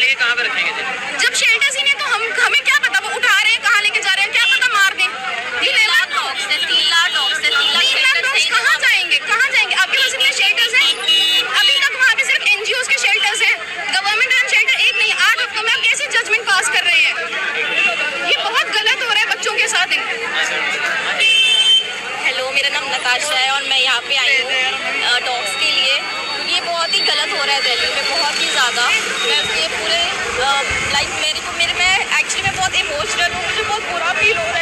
लेके कहाँ पे रखेंगे फिर? जब शेल्टर्स ही नहीं तो हम हमें ਰਜਿਸਟਰ ਨੂੰ ਮੈਨੂੰ ਬਹੁਤ ਬੁਰਾ ਫੀਲ ਹੋ ਰਿਹਾ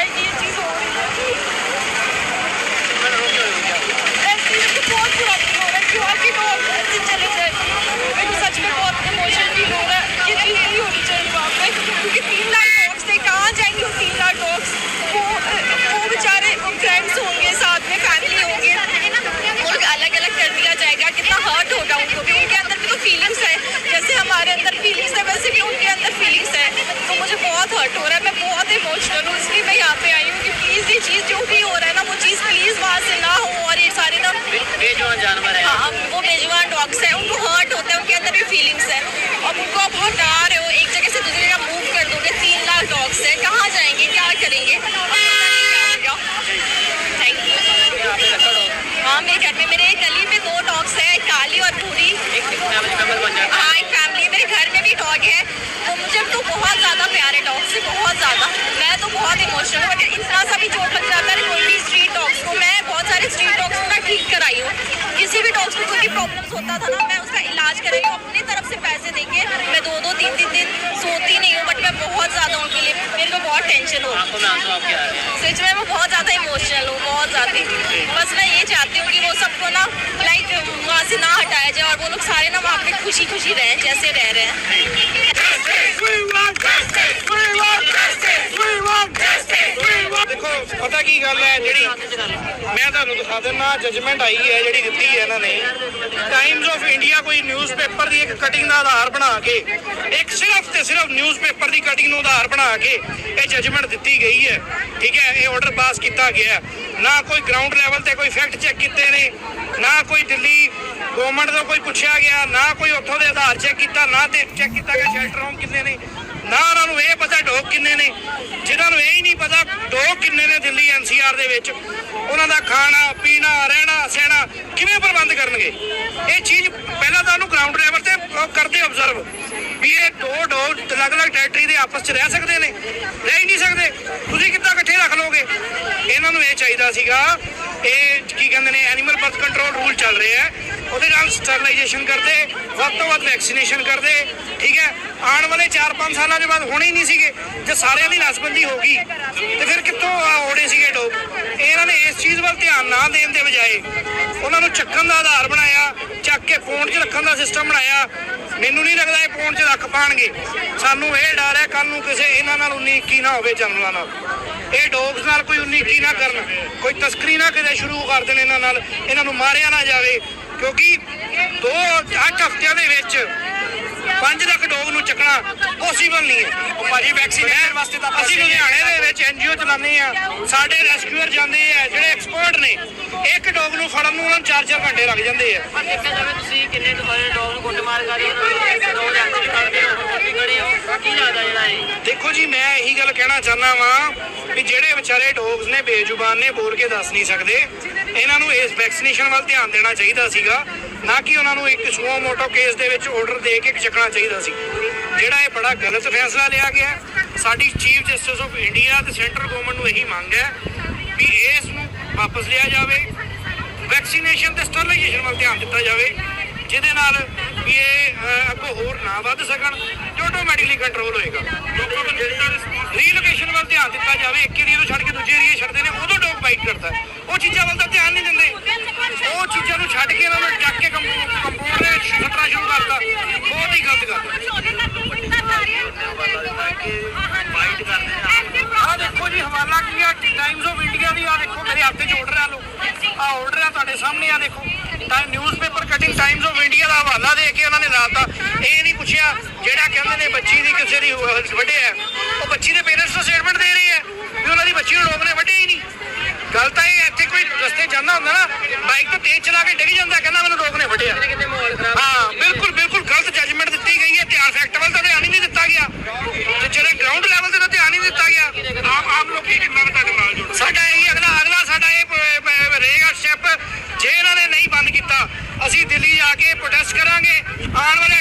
प्रॉब्लम्स होता था ना मैं उसका इलाज कराई हूँ अपनी तरफ़ से पैसे देके मैं दो दो तीन तीन दिन सोती नहीं हूँ बट मैं बहुत ज़्यादा उनके लिए मेरे को बहुत टेंशन हैं सच में मैं बहुत ज़्यादा इमोशनल हूँ बहुत ज़्यादा। बस मैं ये चाहती हूँ कि वो सबको ना लाइक वहाँ से ना हटाया जाए और वो लोग सारे ना वहाँ पे खुशी खुशी रहें जैसे रह रहे हैं। ਪਤਾ ਕੀ ਗੱਲ ਹੈ ਜਿਹੜੀ ਮੈਂ ਤੁਹਾਨੂੰ ਦਿਖਾ ਦਿੰਦਾ ਜਜਮੈਂਟ ਆਈ ਹੈ ਜਿਹੜੀ ਦਿੱਤੀ ਹੈ ਇਹਨਾਂ ਨੇ। ਟਾਈਮਜ਼ ਆਫ ਇੰਡੀਆ ਕੋਈ ਨਿਊਜ਼ਪੇਪਰ ਦੀ ਇੱਕ ਕਟਿੰਗ ਦਾ ਆਧਾਰ ਬਣਾ ਕੇ, ਇੱਕ ਸਿਰਫ ਤੇ ਸਿਰਫ ਨਿਊਜ਼ਪੇਪਰ ਦੀ ਕਟਿੰਗ ਨੂੰ ਆਧਾਰ ਬਣਾ ਕੇ ਇਹ ਜਜਮੈਂਟ ਦਿੱਤੀ ਗਈ ਹੈ। ਠੀਕ ਹੈ, ਇਹ ਆਰਡਰ ਪਾਸ ਕੀਤਾ ਗਿਆ। ਨਾ ਕੋਈ ਗਰਾਊਂਡ ਲੈਵਲ ਤੇ ਕੋਈ ਫੈਕਟ ਚੈੱਕ ਕੀਤੇ ਨੇ, ਨਾ ਕੋਈ ਦਿੱਲੀ ਗਵਰਨਮੈਂਟ ਤੋਂ ਕੋਈ ਪੁੱਛਿਆ ਗਿਆ, ਨਾ ਕੋਈ ਉੱਥੋਂ ਦੇ ਆਧਾਰ ਚੈੱਕ ਕੀਤਾ, ਨਾ ਤੇ ਚੈੱਕ ਕੀਤਾ ਗਿਆ ਸ਼ੈਲਟਰ ਹੋਮ ਕਿੰਨੇ ਨੇ। ਨਾ ਉਹਨਾਂ ਨੂੰ ਇਹ ਪਤਾ ਡੋਕ ਕਿੰਨੇ ਨੇ, ਜਿਨ੍ਹਾਂ ਨੂੰ ਇਹ ਹੀ ਨਹੀਂ ਪਤਾ ਡੋਕ ਕਿੰਨੇ ਨੇ ਦਿੱਲੀ ਐਨਸੀਆਰ ਦੇ ਵਿੱਚ। ਉਹਨਾਂ ਦਾ ਖਾਣਾ, ਪੀਣਾ, ਰਹਿਣਾ, ਸਹਿਣਾ ਕਿਵੇਂ ਪ੍ਰਬੰਧ ਕਰਨਗੇ? ਇਹ ਚੀਜ਼ ਪਹਿਲਾਂ ਤਾਂ ਉਹਨੂੰ ਗਰਾਊਂਡ ਲੈਵਲ ਤੇ ਕਰਦੇ ਆਬਜ਼ਰਵ ਵੀ ਇਹ ਦੋ ਡੋਕ ਅਲੱਗ-ਅਲੱਗ ਟੈਰੀਟਰੀ ਦੇ ਆਪਸ 'ਚ ਰਹਿ ਸਕਦੇ ਨੇ। ਰਹਿ ਹੀ ਨਹੀਂ ਸਕਦੇ। ਤੁਸੀਂ ਕਿੱਦਾਂ ਇਕੱਠੇ ਰੱਖ ਲੋਗੇ ਇਹਨਾਂ ਨੂੰ ਇਹ ਚਾਹੀਦਾ ਸੀਗਾ, ਇਹ ਕੀ ਕਹਿੰਦੇ ਨੇ ਐਨੀਮਲ ਬਰਥ ਕੰਟਰੋਲ ਰੂਲ ਚੱਲ ਰਿਹਾ ਹੈ। ਉਹਦੇ ਨਾਲ ਸਟਰਲਾਈਜੇਸ਼ਨ ਕਰਦੇ, ਵੱਧ ਤੋਂ ਵੱਧ ਵੈਕਸੀਨੇਸ਼ਨ ਕਰਦੇ, ਠੀਕ ਹੈ। ਆਉਣ ਵਾਲੇ 4-5 ਸਾਲਾਂ ਦੇ ਬਾਅਦ ਹੋਣੇ ਹੀ ਨਹੀਂ ਸੀਗੇ, ਜੇ ਸਾਰਿਆਂ ਦੀ ਨਸਬੰਦੀ ਹੋ ਗਈ, ਤੇ ਫਿਰ ਕਿੱਥੋਂ ਹੋਣੇ ਸੀਗੇ ਡੋਗ ਇਹਨਾਂ ਨੇ ਇਸ ਚੀਜ਼ ਵੱਲ ਧਿਆਨ ਨਾ ਦੇਣ ਦੇ ਬਜਾਏ ਉਹਨਾਂ ਨੂੰ ਚੱਕਣ ਦਾ ਆਧਾਰ ਬਣਾਇਆ, ਚੱਕ ਕੇ ਫੋਨ 'ਚ ਰੱਖਣ ਦਾ ਸਿਸਟਮ ਬਣਾਇਆ। ਮੈਨੂੰ ਨਹੀਂ ਲੱਗਦਾ ਇਹ ਫੋਨ 'ਚ ਰੱਖ ਪਾਣਗੇ। ਸਾਨੂੰ ਇਹ ਡਰ ਹੈ ਕੱਲ ਨੂੰ ਕਿਸੇ ਇਹਨਾਂ ਨਾਲ 19 21 ਨਾ ਹੋਵੇ ਜਨਰਲਾਂ ਨਾਲ। ਇਹ ਡੌਗਸ ਨਾਲ ਕੋਈ 19 21 ਨਾ ਕਰਨ। ਕੋਈ ਤਸਕਰੀ ਨਾ ਕਿਤੇ ਸ਼ੁਰੂ ਕਰ ਦੇਣ ਇਹਨਾਂ ਨਾਲ। ਇਹਨਾਂ ਨੂੰ ਮਾਰਿਆ ਨਾ ਜਾਵੇ ਕਿਉਂਕਿ ਦੋ ਅੱਠ ਹਫ਼ਤਿਆਂ ਦੇ ਵਿੱਚ 5 ਲੱਖ ਡੌਗ ਨੂੰ ਚੱਕਣਾ ਪੋਸੀਬਲ ਨਹੀਂ ਹੈ। ਉਹ ਭਾਜੀ ਵੈਕਸੀਨੇਸ਼ਨ ਵਾਸਤੇ ਤਾਂ ਅਸੀਂ ਲੁਧਿਆਣੇ ਦੇ ਵਿੱਚ ਐਨਜੀਓ ਚਲਾਉਂਦੇ ਆ ਸਾਡੇ ਰੈਸਕਿਊਅਰ ਜਾਂਦੇ ਆ ਜਿਹੜੇ ਐਕਸਪਰਟ ਨੇ। ਇੱਕ ਡੌਗ ਨੂੰ ਫੜਨ ਨੂੰ ਉਹਨਾਂ ਨੂੰ 4-4 ਘੰਟੇ ਲੱਗ ਜਾਂਦੇ ਆ। ਪਰ ਦੇਖਿਆ ਜਾਵੇ ਤੁਸੀਂ ਕਿੰਨੇ ਦੁਬਾਰੇ ਡੌਗ ਨੂੰ ਗੁੱਟ ਮਾਰ ਕਰ ਰਹੇ ਹੋ ਦੋ ਹੱਥ ਚ ਫੜਦੇ ਹੋ ਕਾਫੀ ਖੜੇ ਹੋ। ਕੀ ਲੱਗਦਾ ਜਿਹੜਾ ਇਹ? ਦੇਖੋ ਜੀ ਮੈਂ ਇਹੀ ਗੱਲ ਕਹਿਣਾ ਚਾਹੁੰਦਾ ਵਾਂ ਵੀ ਜਿਹੜੇ ਵਿਚਾਰੇ ਡੌਗਸ ਨੇ ਬੇਜ਼ੁਬਾਨ ਨੇ ਬੋਲ ਕੇ ਦੱਸ ਨਹੀਂ ਸਕਦੇ। ਇਹਨਾਂ ਨੂੰ ਇਸ ਵੈਕਸੀਨੇਸ਼ਨ ਵੱਲ ਧਿਆਨ ਦੇਣਾ ਚਾਹੀਦਾ ਸੀਗਾ। ਨਾ ਕਿ ਉਹਨਾਂ ਨੂੰ ਇੱਕ ਸੁਓ ਮੋਟੋ ਕੇਸ ਦੇ ਵਿੱਚ ਆਰਡਰ ਦੇ ਕੇ ਚੱਕਣਾ ਚਾਹੀਦਾ ਸੀ। ਜਿਹੜਾ ਇਹ ਬੜਾ ਗਲਤ ਫੈਸਲਾ ਲਿਆ ਗਿਆ ਸਾਡੀ ਚੀਫ ਜਸਟਿਸ ਆਫ ਇੰਡੀਆ ਤੇ ਸੈਂਟਰਲ ਗਵਰਨਮੈਂਟ ਨੂੰ ਇਹੀ ਮੰਗ ਹੈ ਵੀ ਇਸ ਨੂੰ ਵਾਪਸ ਲਿਆ ਜਾਵੇ। ਵੈਕਸੀਨੇਸ਼ਨ ਤੇ ਸਟਰਲਾਈਜੇਸ਼ਨ ਵੱਲ ਧਿਆਨ ਦਿੱਤਾ ਜਾਵੇ, ਜਿਹਦੇ ਨਾਲ ਵੀ ਇਹ ਅੱਗੋਂ ਹੋਰ ਨਾ ਵੱਧ ਸਕਣ ਤੇ ਆਟੋਮੈਟਿਕਲੀ ਕੰਟਰੋਲ ਹੋਏਗਾ। ਰੀਲੋਕੇਸ਼ਨ ਵੱਲ ਧਿਆਨ ਦਿੱਤਾ ਜਾਵੇ। ਇੱਕ ਏਰੀਆ ਤੋਂ ਛੱਡ ਕੇ ਦੂਜੇ ਏਰੀਆ ਛੱਡਦੇ ਨੇ, ਉਦੋਂ ਡੋਗ ਬਾਈਟ ਕਰਦਾ। ਉਹ ਚੀਜ਼ਾਂ ਵੱਲ ਤਾਂ ਧਿਆਨ ਨਹੀਂ ਦਿੰਦੇ। ਉਹ ਚੀਜ਼ਾਂ ਨੂੰ ਛੱਡ ਕੇ ਇਹਨਾਂ ਨੂੰ ਚੱਕ ਕੇ ਕੰਪਾਊਂਡ ਨੇ ਖਤਰਾ ਸ਼ੁਰੂ ਕਰਤਾ। ਬਹੁਤ ਹੀ ਗਲਤ ਗੱਲ ਆ। ਦੇਖੋ ਜੀ, ਹਵਾਲਾ ਕੀ ਆ? ਟਾਈਮਜ਼ ਆਫ ਇੰਡੀਆ ਦੀ ਆ ਦੇਖੋ, ਮੇਰੇ ਹੱਥ 'ਚ ਆਰਡਰ ਆ ਲੋ ਆ ਆਰਡਰ ਆ ਤੁਹਾਡੇ ਸਾਹਮਣੇ ਆ ਦੇਖੋ। ਤਾਂ newspaper cutting Times of India ਦਾ ਹਵਾਲਾ ਦੇ ਕੇ ਉਹਨਾਂ ਨੇ ਲਾਤਾ ਇਹ ਨਹੀਂ ਪੁੱਛਿਆ ਜਿਹੜਾ ਕਹਿੰਦੇ ਨੇ ਬੱਚੀ ਦੀ ਕਿਸੇ ਦੀ ਵੱਡੇ ਆ। ਉਹ ਬੱਚੀ ਦੇ ਪੇਰੈਂਟਸ ਤੋਂ ਸਟੇਟਮੈਂਟ ਦੇ ਰਹੇ ਆ ਵੀ ਉਹਨਾਂ ਦੀ ਬੱਚੀ ਨੂੰ ਲੋਕ ਨੇ ਵੱਡੇ ਹੀ ਨਹੀਂ ਗੱਲ ਤਾਂ ਇਹ ਹੈ, ਇੱਥੇ ਕੋਈ ਰਸਤੇ ਜਾਂਦਾ ਹੁੰਦਾ ਨਾ ਤੋਂ ਤੇਜ਼ ਚਲਾ ਕੇ ਡਿੱਗ ਜਾਂਦਾ ਕਹਿੰਦਾ ਮੈਨੂੰ ਲੋਕ ਨੇ ਵੱਢਿਆ ਹਾਂ ਬਿਲਕੁਲ ਬਿਲਕੁਲ ਗਲਤ ਜੱਜਮੈਂਟ ਦਿੱਤੀ ਗਈ ਹੈ ਧਿਆਨ ਫੈਕਟਵਲ ਦਾ ਧਿਆਨ ਹੀ ਨਹੀਂ ਦਿੱਤਾ ਗਿਆ। ਤੇ ਜਿਹੜੇ ਗਰਾਊਂਡ ਲੈਵਲ ਤੇ ਤਾਂ ਧਿਆਨ ਹੀ ਦਿੱਤਾ ਗਿਆ। ਆਪ ਆਪ ਲੋਕੀ ਕਿੰਨਾ ਕੁ ਤੁਹਾਡੇ ਨਾਲ ਜੁੜ ਸਾਡਾ ਇਹ ਅਗਲਾ ਅਗਲਾ ਸਾਡਾ ਇਹ ਰਹੇਗਾ ਸਟੈਪ ਜੇ ਇਹਨਾਂ ਨੇ ਨਹੀਂ ਬੰਦ ਕੀਤਾ ਅਸੀਂ ਦਿੱਲੀ ਜਾ ਕੇ ਪ੍ਰੋਟੈਸਟ ਕਰਾਂਗੇ। ਆਉਣ ਵਾਲੇ